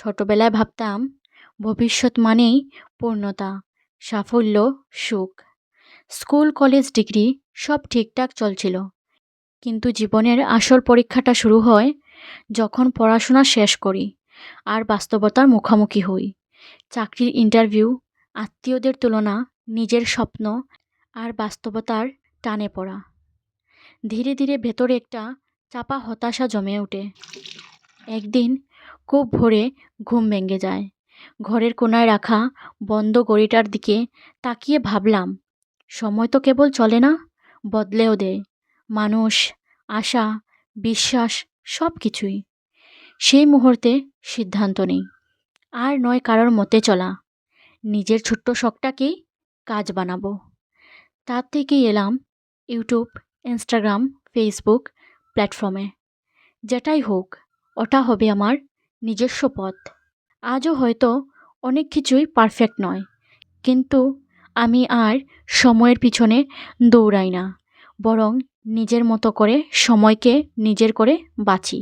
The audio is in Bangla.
ছোটবেলায় ভাবতাম, ভবিষ্যৎ মানেই পূর্ণতা, সাফল্য, সুখ। স্কুল, কলেজ, ডিগ্রি সব ঠিকঠাক চলছিল। কিন্তু জীবনের আসল পরীক্ষাটা শুরু হয় যখন পড়াশোনা শেষ করি আর বাস্তবতার মুখোমুখি হই। চাকরির ইন্টারভিউ আত্মীয়দের তুলনা, নিজের স্বপ্ন আর বাস্তবতার টানে পড়া। ধীরে ধীরে ভেতরে একটা চাপা হতাশা জমে ওঠে। একদিন খুব ভোরে ঘুম ভেঙে যায়। ঘরের কোনায় রাখা বন্ধ গড়িটার দিকে তাকিয়ে ভাবলাম, সময় তো কেবল চলে না? বদলেও দেয় মানুষ, আশা, বিশ্বাস, সব কিছুই। সেই মুহূর্তে সিদ্ধান্ত নেই। আর নয় কারোর মতে চলা। নিজের ছোট্ট শখটাকেই কাজ বানাবো। তার থেকেই এলাম ইউটিউব, ইনস্টাগ্রাম, ফেসবুক প্ল্যাটফর্মে। যেটাই হোক, ওটা হবে আমার নিজস্ব পথ। আজও হয়তো অনেক কিছুই পারফেক্ট নয়, কিন্তু আমি আর সময়ের পিছনে দৌড়াই না, বরং নিজের মতো করে সময়কে নিজের করে বাঁচি।